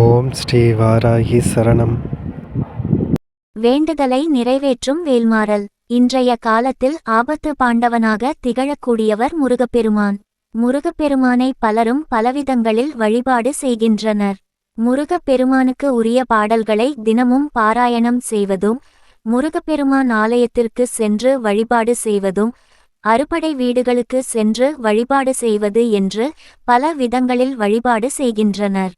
ஓம் ஸ்ரீ வாராகி சரணம். வேண்டுதலை நிறைவேற்றும் வேல்மாறல். இன்றைய காலத்தில் ஆபத்து பாண்டவனாக திகழக்கூடியவர் முருகப்பெருமான். முருகப்பெருமானை பலரும் பலவிதங்களில் வழிபாடு செய்கின்றனர். முருகப்பெருமானுக்கு உரிய பாடல்களை தினமும் பாராயணம் செய்வதும் முருகப்பெருமான் ஆலயத்திற்கு சென்று வழிபாடு செய்வதும் அறுபடை வீடுகளுக்கு சென்று வழிபாடு செய்வது என்று பல விதங்களில் வழிபாடு செய்கின்றனர்.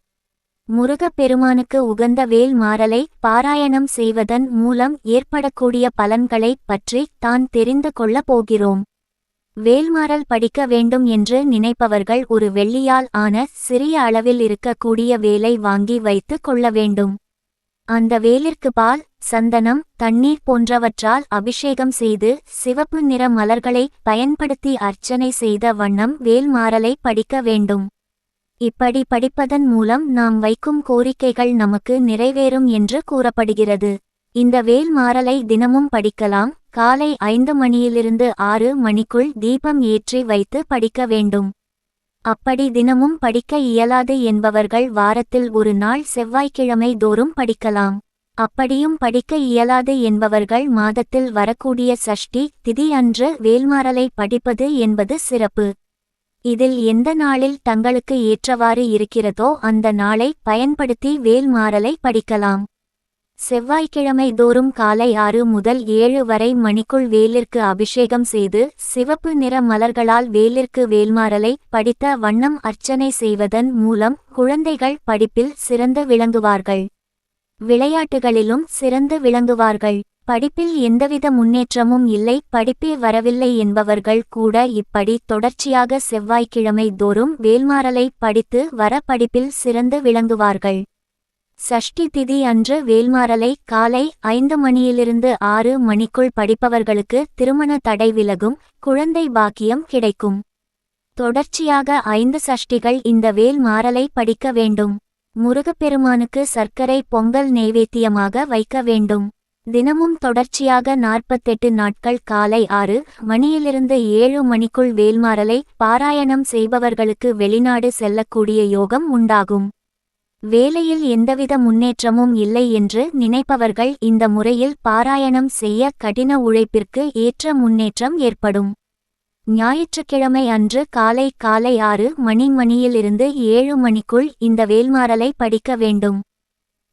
முருகப்பெருமானுக்கு உகந்த வேல் மாறலை பாராயணம் செய்வதன் மூலம் ஏற்படக்கூடிய பலன்களைப் பற்றி தான் தெரிந்து கொள்ளப் போகிறோம். வேல்மாறல் படிக்க வேண்டும் என்று நினைப்பவர்கள் ஒரு வெள்ளியால் ஆன சிறிய அளவில் இருக்கக்கூடிய வேலை வாங்கி வைத்து கொள்ள வேண்டும். அந்த வேலிற்கு பால் சந்தனம் தண்ணீர் போன்றவற்றால் அபிஷேகம் செய்து சிவப்பு நிற மலர்களை பயன்படுத்தி அர்ச்சனை செய்த வண்ணம் வேல்மாறலை படிக்க வேண்டும். இப்படி படிப்பதன் மூலம் நாம் வைக்கும் கோரிக்கைகள் நமக்கு நிறைவேறும் என்று கூறப்படுகிறது. இந்த வேல் மாறலை தினமும் படிக்கலாம். காலை ஐந்து மணியிலிருந்து ஆறு மணிக்குள் தீபம் ஏற்றி வைத்து படிக்க வேண்டும். அப்படி தினமும் படிக்க இயலாது என்பவர்கள் வாரத்தில் ஒரு நாள் செவ்வாய்க்கிழமை தோறும் படிக்கலாம். அப்படியும் படிக்க இயலாது என்பவர்கள் மாதத்தில் வரக்கூடிய சஷ்டி திதி அன்று வேல்மாறலை படிப்பது என்பது சிறப்பு. இதில் எந்த நாளில் தங்களுக்கு ஏற்றவாறு இருக்கிறதோ அந்த நாளை பயன்படுத்தி வேல்மாறலை படிக்கலாம். செவ்வாய்க்கிழமை தோறும் காலை ஆறு முதல் ஏழு வரை மணிக்குள் வேலிற்கு அபிஷேகம் செய்து சிவப்பு நிற மலர்களால் வேலிற்கு வேல்மாறலை படித்த வண்ணம் அர்ச்சனை செய்வதன் மூலம் குழந்தைகள் படிப்பில் சிறந்து விளங்குவார்கள். விளையாட்டுகளிலும் சிறந்து விளங்குவார்கள். படிப்பில் எந்தவித முன்னேற்றமும் இல்லை. படிப்பே வரவில்லை என்பவர்கள் கூட இப்படி தொடர்ச்சியாக செவ்வாய்க்கிழமை தோறும் வேல்மாறலை படித்து வர படிப்பில் சிறந்து விளங்குவார்கள். சஷ்டி திதி அன்று வேல்மாறலை காலை ஐந்து மணியிலிருந்து ஆறு மணிக்குள் படிப்பவர்களுக்கு திருமண தடை விலகும் குழந்தை பாக்கியம் கிடைக்கும். தொடர்ச்சியாக ஐந்து சஷ்டிகள் இந்த வேல் மாறலை படிக்க வேண்டும். முருகப்பெருமானுக்கு சர்க்கரை பொங்கல் நெய்வேத்தியமாக வைக்க வேண்டும். தினமும் தொடர்ச்சியாக நாற்பத்தெட்டு நாட்கள் காலை ஆறு மணியிலிருந்து ஏழு மணிக்குள் வேல்மாறலை பாராயணம் செய்பவர்களுக்கு வெளிநாடு செல்லக்கூடிய யோகம் உண்டாகும். வேலையில் எந்தவித முன்னேற்றமும் இல்லை என்று நினைப்பவர்கள் இந்த முறையில் பாராயணம் செய்ய கடின உழைப்பிற்கு ஏற்ற முன்னேற்றம் ஏற்படும். ஞாயிற்றுக்கிழமை அன்று காலை காலை ஆறு மணி மணியிலிருந்து ஏழு மணிக்குள் இந்த வேல்மாறலை படிக்க வேண்டும்.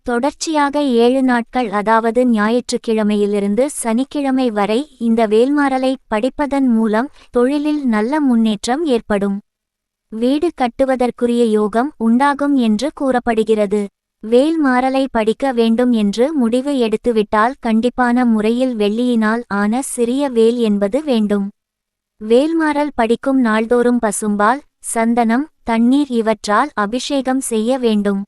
தொடர்ச்சியாக ஏழு நாட்கள் அதாவது ஞாயிற்றுக்கிழமையிலிருந்து சனிக்கிழமை வரை இந்த வேல்மாறலை படிப்பதன் மூலம் தொழிலில் நல்ல முன்னேற்றம் ஏற்படும். வீடு கட்டுவதற்குரிய யோகம் உண்டாகும் என்று கூறப்படுகிறது. வேல் மாறலை படிக்க வேண்டும் என்று முடிவு எடுத்துவிட்டால் கண்டிப்பான முறையில் வெள்ளியினால் ஆன சிறிய வேல் என்பது வேண்டும். வேல்மாறல் படிக்கும் நாள்தோறும் பசும்பால் சந்தனம் தண்ணீர் இவற்றால் அபிஷேகம் செய்ய வேண்டும்.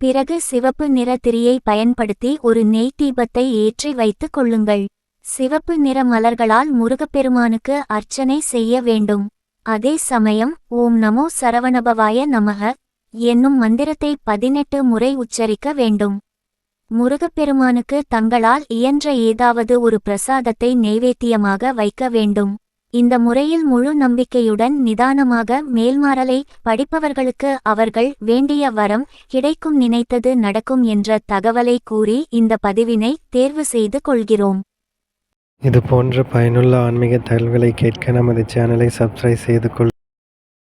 பிறகு சிவப்பு நிற திரியை பயன்படுத்தி ஒரு நெய் தீபத்தை ஏற்றி வைத்துக் கொள்ளுங்கள். சிவப்பு நிற மலர்களால் முருகப்பெருமானுக்கு அர்ச்சனை செய்ய வேண்டும். அதே சமயம் ஓம் நமோ சரவணபவாய நமக என்னும் மந்திரத்தை பதினெட்டு முறை உச்சரிக்க வேண்டும். முருகப்பெருமானுக்கு தங்களால் இயன்ற ஏதாவது ஒரு பிரசாதத்தை நெய்வேத்தியமாக வைக்க வேண்டும். இந்த முறையில் முழு நம்பிக்கையுடன் நிதானமாக மேல்மாறலை படிப்பவர்களுக்கு அவர்கள் வேண்டிய வரம் கிடைக்கும் நினைத்தது நடக்கும் என்ற தகவலை கூறி இந்த பதிவினை தேர்வு செய்து கொள்கிறோம். இது போன்ற பயனுள்ள ஆன்மீக தகவல்களை கேட்க நமது சேனலை சப்ஸ்கிரைப் செய்து கொள்ளுங்கள்